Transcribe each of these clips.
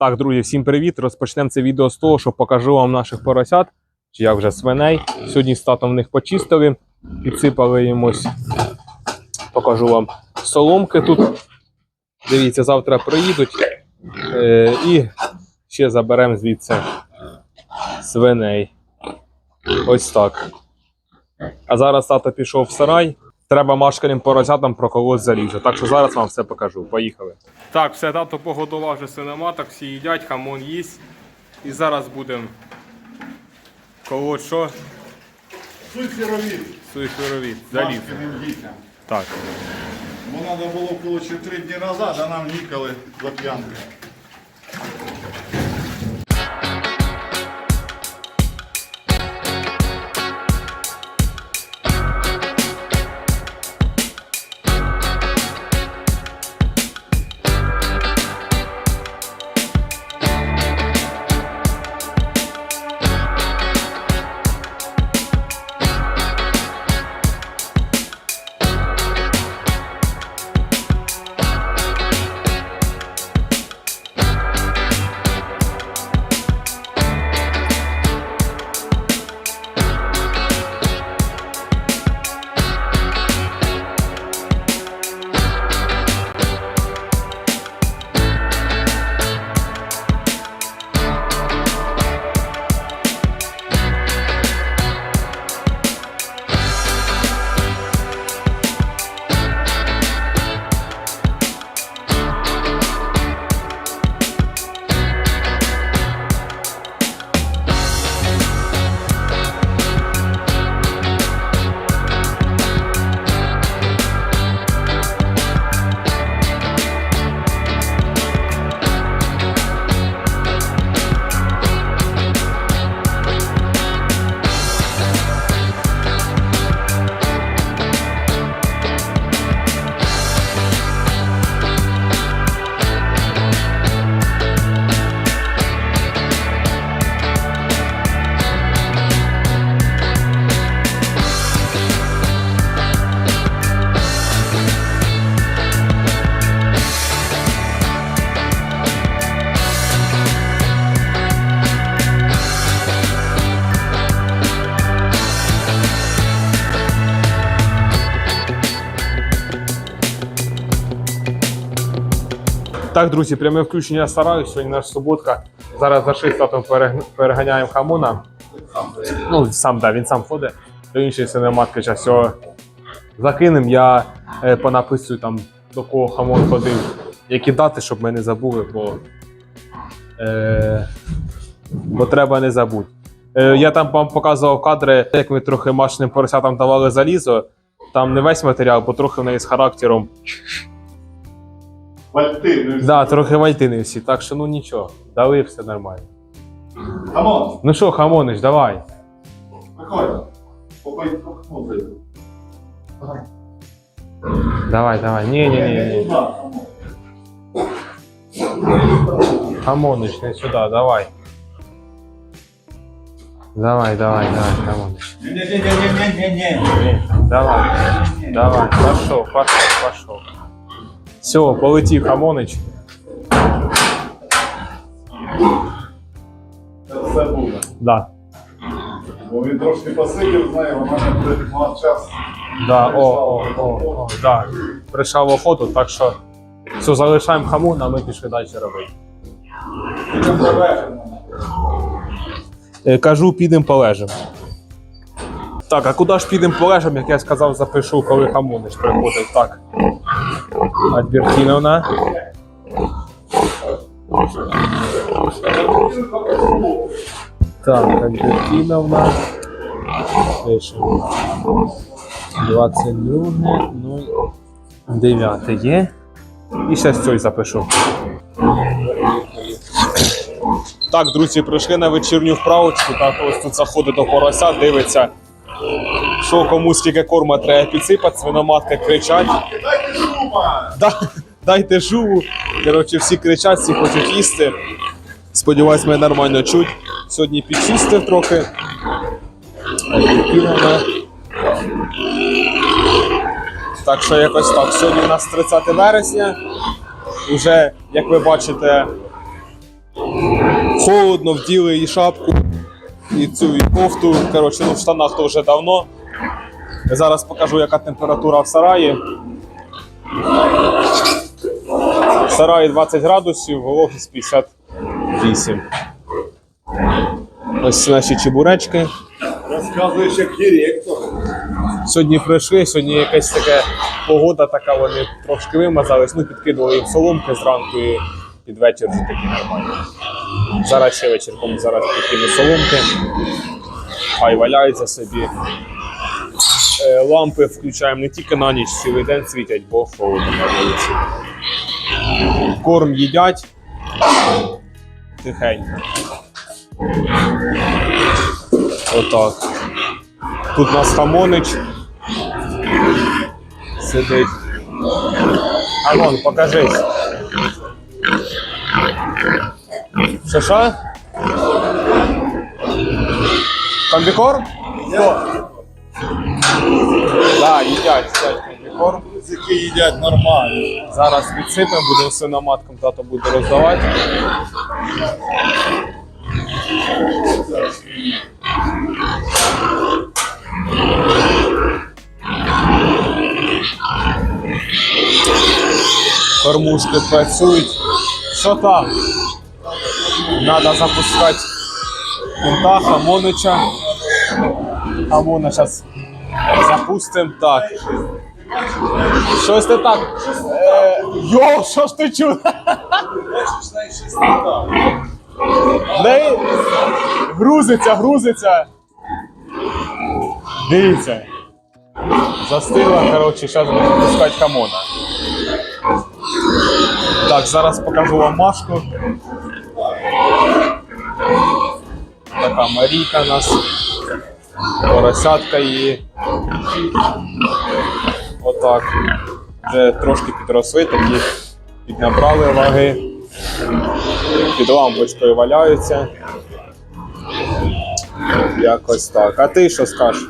Так, друзі, всім привіт! Розпочнемо це відео з того, що покажу вам наших поросят, чи як вже свиней. Сьогодні з татом в них почистили, підсипали їм ось. Покажу вам соломки тут. Дивіться, завтра приїдуть. Е, і ще заберемо звідси свиней. Ось так. А зараз тато пішов в сарай. Треба машканим поросятам проколоть залізо. Так що зараз вам все покажу. Поїхали. Так, все, тато погодував вже свиноматок, всі їдять, хамон їсть. І зараз будемо колоть що? Суйферовід. Суйферовід, залізо. Дітям. Так. Бо треба було було три дні назад, а нам ніколи за п'янки. Так, друзі, пряме включення я стараюсь. Сьогодні наш суботка. Зараз за 6 татом переганяємо хамона. Ну, сам, да, він сам ходить. До іншої синематки зараз його закинем. Я е, понаписую там, до кого хамон ходив, які дати, щоб ми не забули, бо, е, бо треба не забути. Е, я там вам показував кадри, як ми трохи машинним поросятам давали залізо. Там не весь матеріал, бо трохи в неї з характером. Вальти, ну, Да, трохи вальтини всі, так що ну нічого, дали все нормально. Камон, Ну що, Хамонич, давай. виходь. Попой, попой. Давай, давай. Ні, ні, ні, ні. Хамонич, не сюди, давай. Давай, давай, давай, Хамонич. Ні-ні-ні-ні-ні-ні. Ні, Давай, давай, пошел, пошел, пошел. Все, полетів Хамонич. Це все буде. Да, Бо він трошки посидів, знає, у мене мав час. да, о, о, о, о, да. Прийшов охоту, так що все, залишаємо хамон, а ми пішли далі робити. Підемо завершимо. Е, Кажу, підемо полежимо. Так, а куди ж підемо полежимо, як я сказав, запишу, коли Хамонич приходить. Так. Альбертіновна. Так, Альбертіновна. Пишемо. 22, 09 є. І ще з цього запишу. Так, друзі, прийшли на вечірню вправочку. Так, ось тут заходить до порося, дивиться, що кому скільки корма треба підсипати, свиноматки кричать. Дайте жуву. Коротше, всі кричать, всі хочуть їсти. Сподіваюсь, мене нормально чуть. Сьогодні підчистив трохи. Так що якось так. Сьогодні у нас 30 вересня. Уже, як ви бачите, Холодно, вділи і шапку, і цю і кофту. Коротше, ну в штанах то вже давно. Зараз покажу, яка температура в сараї. В сараї 20 градусів, вологість 58. Ось наші чебуречки. Розказуєш як директор. Сьогодні прийшли, сьогодні якась така погода така, вони трошки вимазались, ну підкидували їм соломки зранку і під вечір вже такі нормальні. Зараз ще вечірком зараз підкину соломки, хай валяються собі. Е, Лампи включаємо не тільки на ніч, цілий день світять, бо холодно на вулиці. Корм їдять тихенько. Отак. Тут у нас хамонич сидить. Амон, покажись. Що? Комбікорм? Хто? Да, їдять, їдять комбікорм. Язики їдять нормально. Зараз відсипемо, будемо свиноматкам, тато буде роздавати. Кормушки працюють. Що там? Надо запускати кунта, хамонича. Хамона зараз запустимо. Так. Щось не так. Е, йо, що ж ти чув? Неї грузиться, грузиться. Дивіться. Застила, коротше, зараз буду пускати хамона. Так, зараз покажу вам Машку. Така Марійка у нас. Поросятка її. Отак. Вже трошки підросли, такі піднабрали ваги. Під лампочкою валяються. Якось так. А ти що скажеш?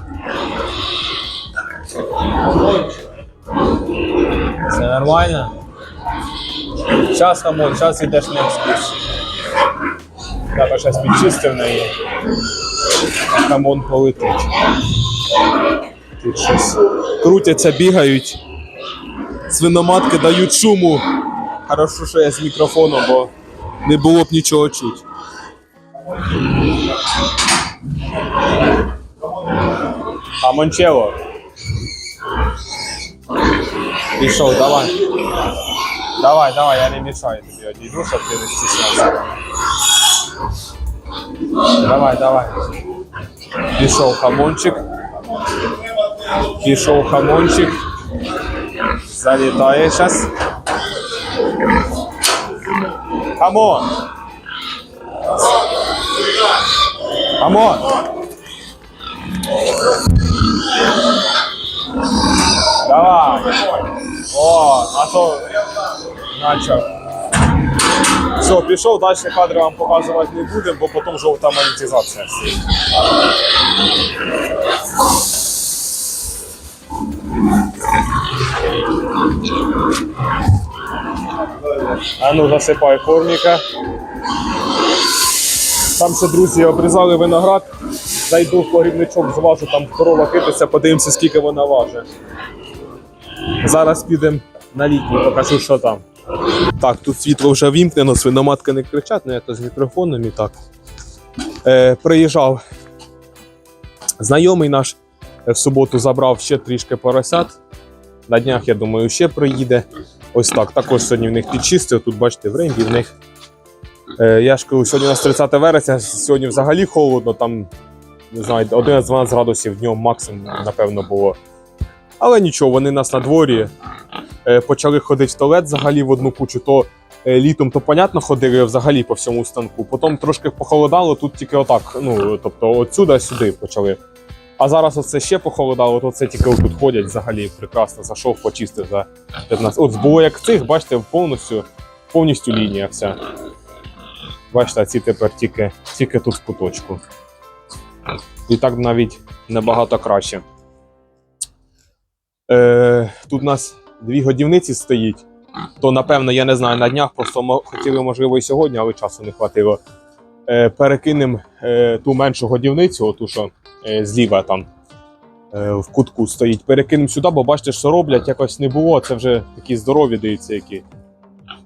Все нормально? Зараз, хамон, зараз йдеш на екскурсію. Я зараз підчистив неї. Хамон полетить. Тут щось крутяться, бігають. Свиноматки дають шуму. Хорошо, що я з мікрофоном, бо не було б нічого чути. А Пішов, давай. Давай, давай, я не мішаю тобі одійду, щоб ти не стіснявся. Давай, давай. Пішов хамончик. Пішов хамончик. Залітає зараз. Хамон! Хамон! Давай! О, а то начав. Все, пішов, далі кадри вам показувати не будемо, бо потім жовта монетизація. А ну засипай корміка. Там ще друзі обрізали виноград. Зайду в погрібничок, зважу, там корова кититься, подивимося, скільки вона важить. Зараз підемо на літній, покажу, що там. Так, тут світло вже вімкнено, свиноматки не кричать, ну я то з мікрофоном і так. Е, приїжджав знайомий наш е, в суботу забрав ще трішки поросят. На днях, я думаю, ще приїде. Ось так. Також сьогодні в них підчистив. Тут, бачите, в ренді в них. Е, я ж кажу, сьогодні у нас 30 вересня, сьогодні взагалі холодно, там не знаю, 11-12 градусів днем максимум, напевно, було. Але нічого, вони нас на дворі почали ходити в туалет взагалі в одну кучу, то е, літом, то понятно, ходили взагалі по всьому станку. Потім трошки похолодало, тут тільки отак. Ну, тобто, отсюди сюди почали. А зараз оце ще похолодало, то це тільки отут ходять взагалі прекрасно. Зайшов, почистив за 15. От було як цих, бачите, повністю, повністю лінія вся. Бачите, ці тепер тільки, тільки тут в куточку. І так навіть набагато краще. Е, тут у нас дві годівниці стоїть. то напевно, я не знаю, на днях просто мо- хотіли, можливо, і сьогодні, але часу не хватило. Е, перекинемо е, ту меншу годівницю, ту, що е, зліва там е, в кутку стоїть. Перекинемо сюди, бо бачите, що роблять, якось не було. Це вже такі здорові, дивіться, які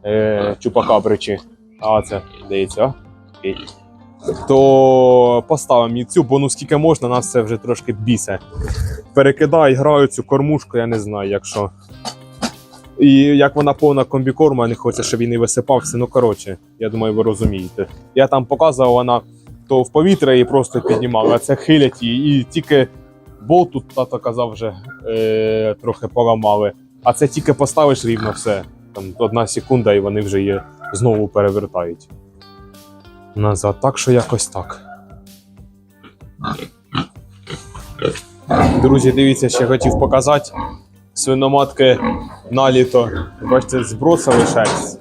е, чупакабричі. А це здається. Окей. То поставимо і цю, бо ну скільки можна, нас це вже трошки бісе. Перекидай, граю цю кормушку, я не знаю, якщо. І як вона повна комбікорма, не хоче, щоб він не висипався. Ну коротше, я думаю, ви розумієте. Я там показував, вона то в повітря її просто піднімала, а це хилять її. І тільки болт тут тато казав вже е, трохи поламали. А це тільки поставиш рівно все. Там одна секунда, і вони вже її знову перевертають. Назад, так що якось так. Друзі, дивіться, ще хотів показати. Свиноматки на літо. Бачите, збросили шерсть.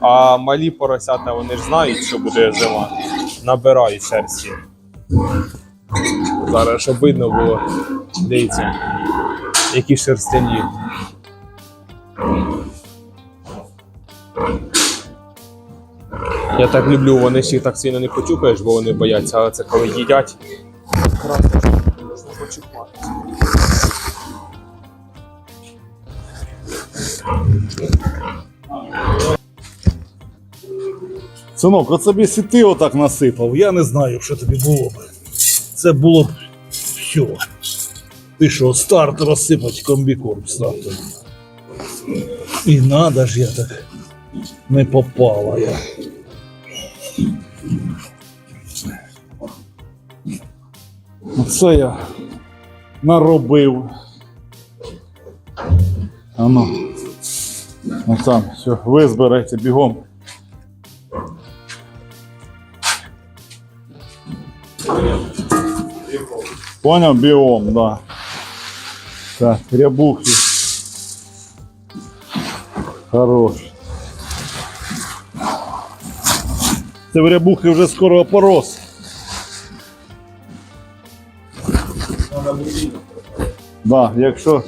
А малі поросята вони ж знають, що буде зима. Набирають шерсті. Зараз, щоб видно було. Дивіться, які шерстяні. Я так люблю, вони їх так сильно не почухаєш, бо вони бояться, але це коли їдять. Краще можна почухати. Синок, от собі ти отак насипав, я не знаю, що тобі було б. Це було б все. Ти що, старт розсипать комбікорм стартом. І надо ж я так не попала я. Оце я наробив. А ну. Там, все, ви збирайте бігом. Понял, биом, да. Так, рябухи. Хорош. Це в рябухи вже скоро опорос. Да, якщо,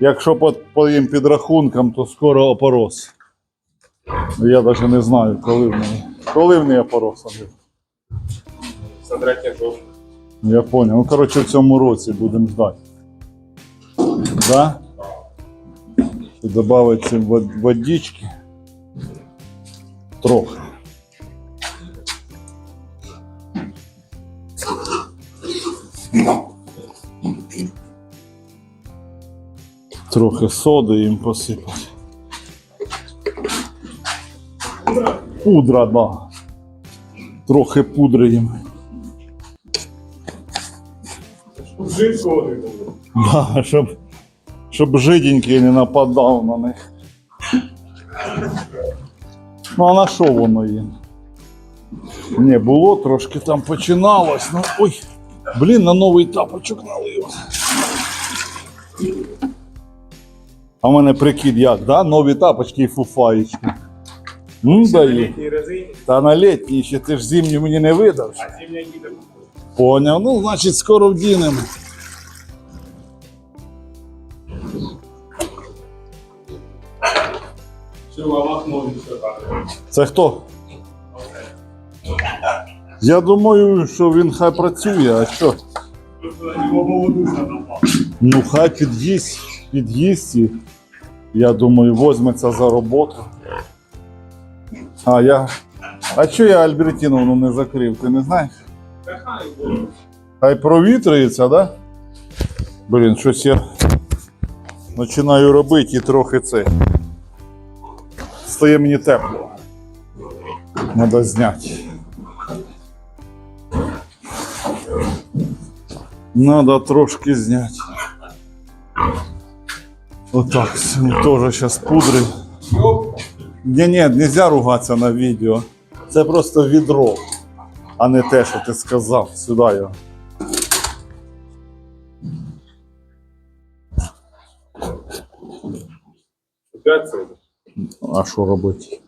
якщо по, по їм підрахункам, то скоро опорос. Я навіть не знаю, коли в неї. Коли в неї опорос. Андрій? Це третя жовтня. Я понял. Ну, коротше, в цьому році будемо ждати. Да? Добавити водички. Трохи. Трохи соди їм посипати. Пудра, да. Трохи пудри їм. Жидкого не було. Да, щоб, щоб жиденький не нападав на них. Ну а на що воно їм? Не, було трошки там починалось. Ну, ой, блін, на новий тапочок налив. А в мене прикид як, да? Нові тапочки і фуфаєчки. Ну, даю. Та на літній ще ти ж зимню мені не видав. а зимня їде. Поняв, ну, значить, скоро вдінемо. Це хто? Я думаю, що він хай працює, а що? Ну хай під'їсть, під'їсть і я думаю, возьметься за роботу. А я. А що я Альбертіновну не закрив, ти не знаєш? Хай провітрюється, да? Блін, щось я починаю робити і трохи це. Стає мені тепло. Треба зняти. Надо трошки зняти. Отак, теж зараз пудрив. Ні, ні, нельзя ругатися на відео. Це просто відро, а не те, що ти сказав. Сюди його. Опять це? А що робити?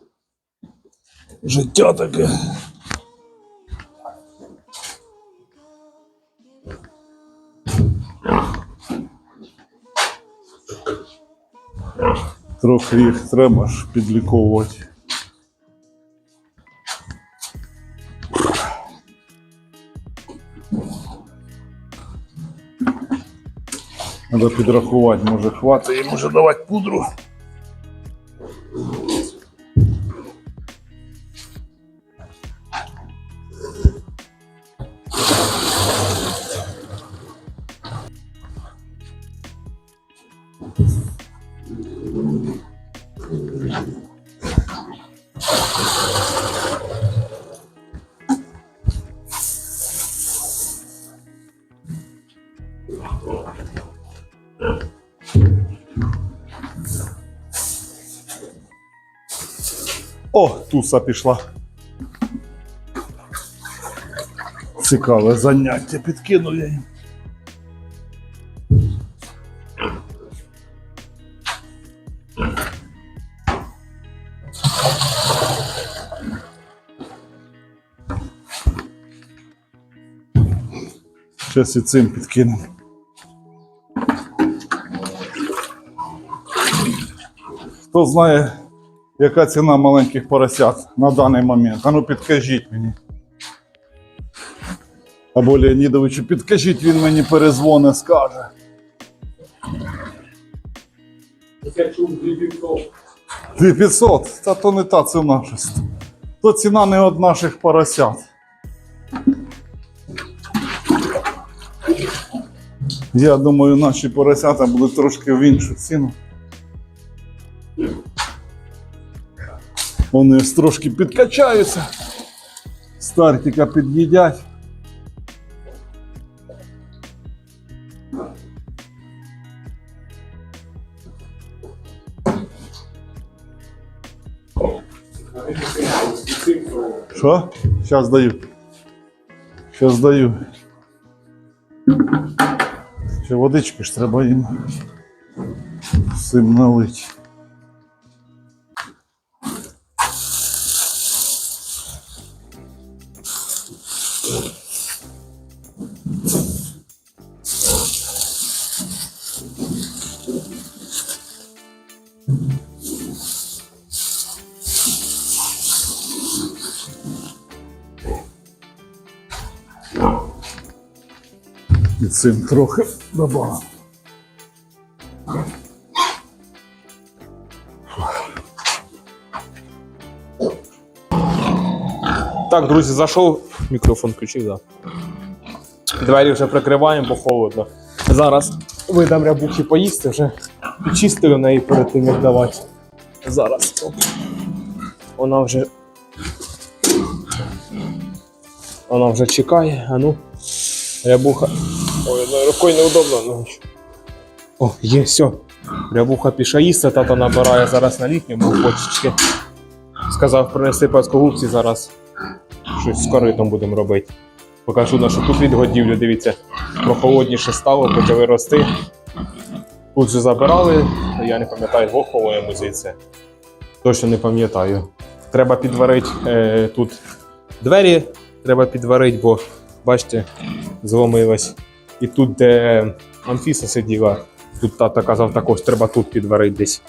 Життя таке. Трохи їх треба ж підліковувати. Треба підрахувати, може хватить і може давати пудру. О, туса пішла. Цікаве заняття, підкинув я їм. Зараз і цим підкинемо. Хто знає, яка ціна маленьких поросят на даний момент? А ну підкажіть мені. Або Леонідовичу, підкажіть, він мені перезвоне, скаже. Я чув 2500. 2500? Та то не та ціна щось. То ціна не від наших поросят. Я думаю, наші поросята будуть трошки в іншу ціну. Вони трошки підкачаються. Стартика під'їдять. Що? Зараз даю. Зараз даю. Ще водички ж треба їм всім налить. І цим трохи добавимо. Так, друзі, зайшов. Мікрофон включив, так. Да. Двері вже прикриваємо, бо холодно. Зараз видам рябухи поїсти, вже підчистили неї перед тим, як давати. Зараз. Вона вже. Вона вже чекає, а ну. Рябуха. Ой, одною рукою неудобно. Ну. О, є, все. Рябуха пішла їсти, тато набирає зараз на літньому бочечки. Сказав принести пласкогубці зараз щось з коритом будемо робити. Покажу нашу тут відгодівлю, дивіться, прохолодніше стало, почали рости. Тут вже забирали, я не пам'ятаю, двох ховуємо звідси. Точно не пам'ятаю. Треба підварити е, тут двері, треба підварити, бо бачите, зломилось. І тут, де Анфіса сиділа, тут тато казав, також треба тут підварити десь.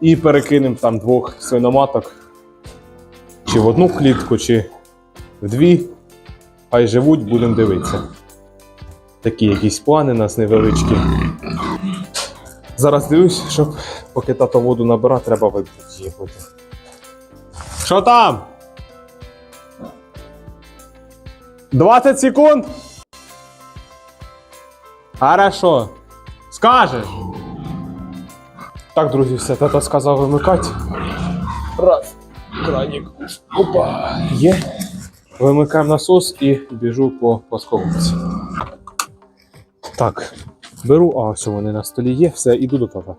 І перекинемо там двох свиноматок. Чи в одну клітку, чи в дві. Хай живуть, будемо дивитися. Такі якісь плани у нас невеличкі. Зараз дивлюсь, щоб поки тато воду набира, треба випити. Що там? 20 секунд? Хорошо. Скажеш. Так, друзі, все, тато сказав вимикати. Раз. Кранік. Опа. Є. Вимикаємо насос і біжу по плоскогубці. Так, беру, а ось вони на столі є, все, іду до тата.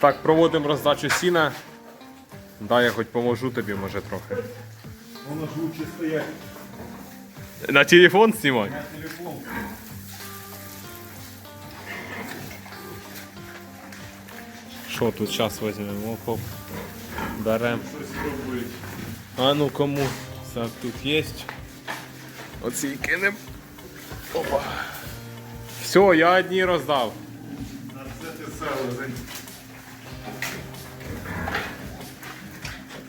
Так, проводимо роздачу сіна. Дай я хоч поможу тобі, може трохи. Воно ж лучше стоять. На телефон знімай? телефон. Що тут зараз візьмемо? Оп, беремо. А ну кому? Так, тут є. Оці кинемо. Опа. Все, я одні роздав. Це ти селезень.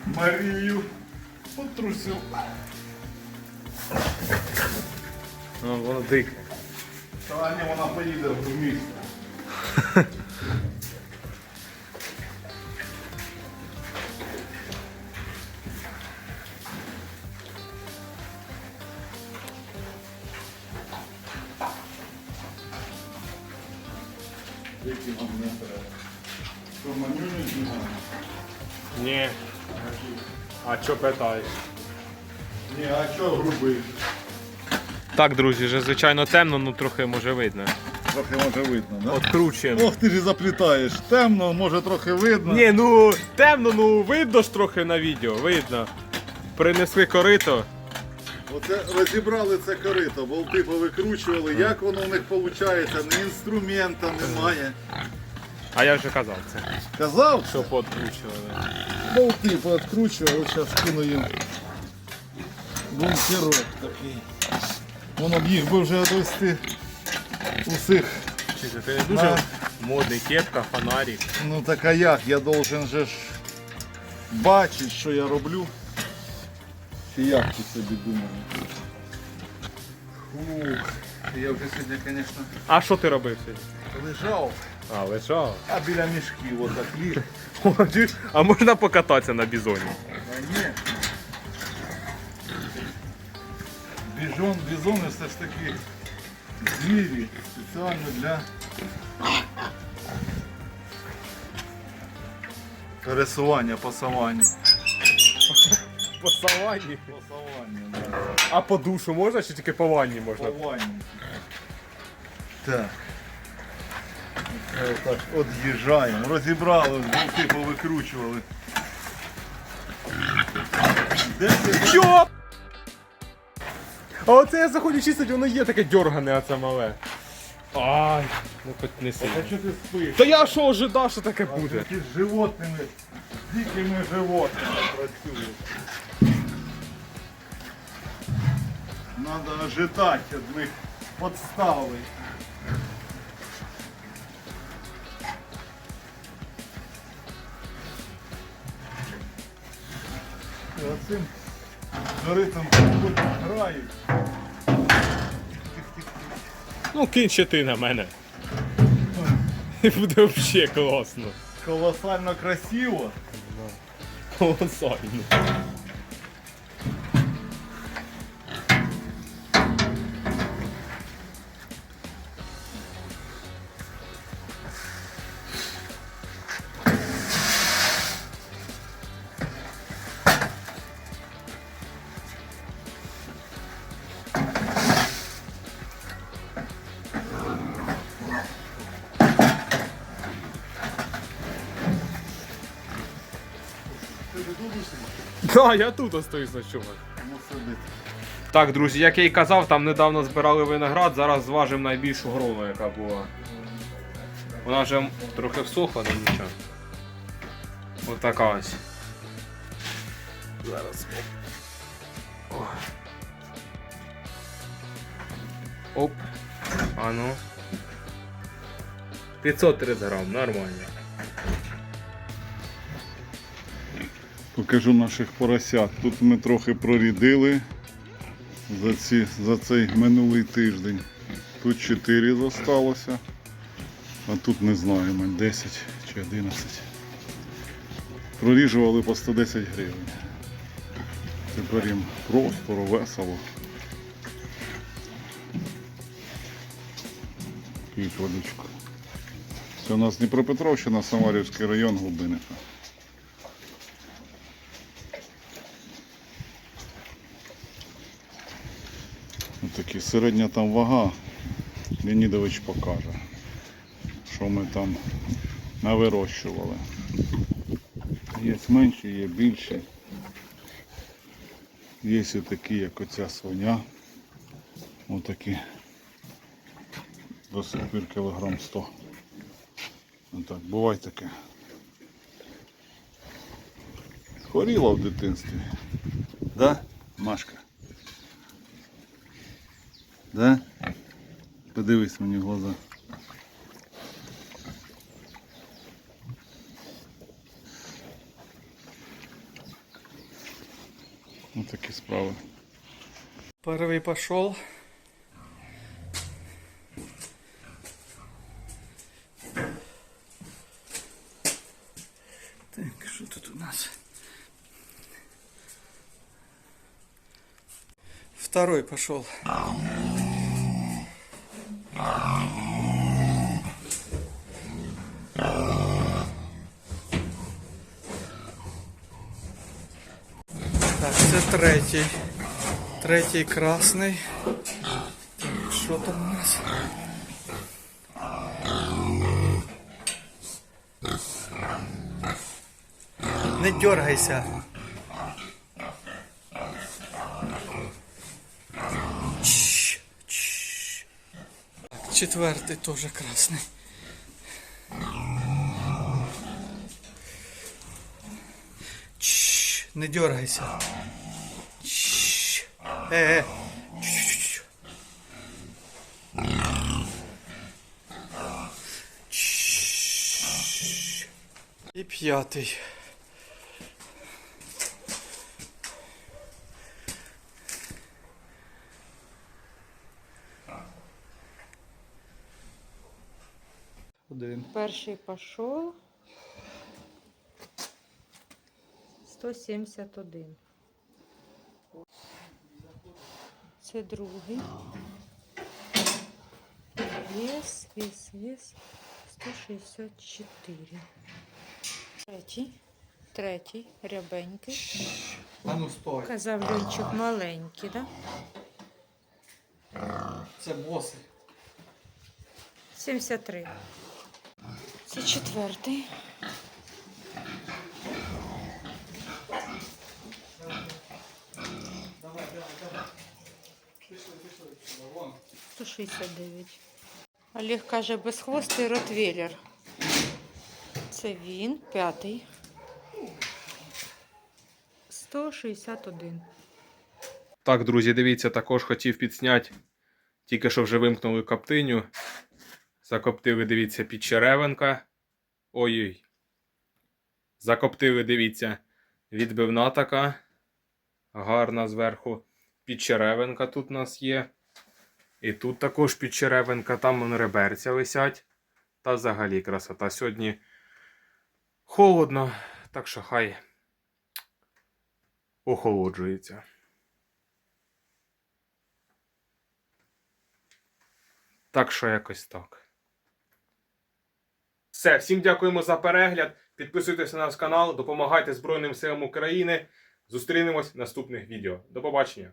Марію потрусив. Ну, воно дике. Та ні, вона поїде в місто. Які нам не треба. Що, манюню знімаємо? Ні. А що питаєш? Ні, а що грубий? Так, друзі, вже звичайно темно, ну трохи може видно. Трохи може видно, да? Откручуємо. Ох, ти ж заплітаєш. Темно, може трохи видно. Ні, ну темно, ну видно ж трохи на відео, видно. Принесли корито. Оце розібрали це корито, болти повикручували. Як воно в них виходить? Ні інструмента немає. А я вже казав це. Казав, Що подкручували. болти пооткручували, зараз кину їм бункерок такий. Воно б їх би вже довести усіх. Це не дуже Да. модний кепка, фонарик. Ну так а як? Я должен же ж бачити, що я роблю. Чи як ти собі думаєш? Фух, я вже сьогодні, звісно, А що ти робив сьогодні? лежав, А, лежав. а біля мішків отак ліг. А можна покататися на бізоні? А ні. Біжон, бізони все ж таки звірі спеціально для пересування по савані. По саванні. По да. А по душу можна чи тільки по ванні можна? По ванні. Так. Оце Так, от їжджаємо. Розібрали, болти повикручували. Де ти? Що? А оце я заходжу чистить, воно є таке дьоргане, а це мале. Ай, ну хоч не А сильно. що ти спиш? Та я що ожидав, що таке буде? Ти з животними, з дикими животними працюєш. Надо ожидати від них подстави. Оцим коритом там грають. Ну кинь ще ти на мене. І буде взагалі класно. Колосально красиво. Колосально. Да, я тут остаюсь ночувати. Ну. Так, друзі, як я і казав, там недавно збирали виноград, зараз зважимо найбільшу грону, яка була. Вона вже трохи всохла, але нічого. Ось така ось. Зараз. Оп. Оп. А ну. 530 грам, нормально. Покажу наших поросят. Тут ми трохи прорідили за, ці, за цей минулий тиждень. Тут 4 зосталося, а тут не знаємо, 10 чи 11. Проріжували по 110 гривень. Тепер їм простору, весело. П'ють водичку. Це у нас Дніпропетровщина, Самарівський район Глибиника. Ось такі середня там вага. Леонідович покаже, що ми там навирощували. Є менші, є більші. Є і такі, як оця свиня. Отакі. До сих пір кілограм 100. Отак, буває таке. Хворіла в дитинстві. Да, Машка? Да? Подивись мені в глаза. Ось такі справи. Первый пошел. Так, що тут у нас? Второй пошел. Так, це третій. Третій красний. Так, що там у нас? Не дергайся. Четвертий теж красний. Не дергайся. Е, е. І п'ятий. Один. Перший пішов 171. Це другий. Вес, вес, вес 164. Третій. Третій, рябенький. А ну стой. Казав Льончик маленький, да? Це боси. 73. Це четвертий. Давай, давай, давай. Пішли, пішли, пішли. Вон. 169. Олег каже, безхвостий ротвейлер. Це він, п'ятий. 161. Так, друзі, дивіться, також хотів підсняти. Тільки що вже вимкнули коптиню. Закоптили, дивіться, підчеревинка. Ой-ой. Закоптили, дивіться, відбивна така. Гарна зверху. Підчеревинка тут у нас є. І тут також підчеревинка, там вон реберця висять. Та взагалі красота. Сьогодні холодно, так що хай охолоджується. Так що якось так. Все, всім дякуємо за перегляд. Підписуйтесь на наш канал, допомагайте Збройним силам України. Зустрінемось в наступних відео. До побачення!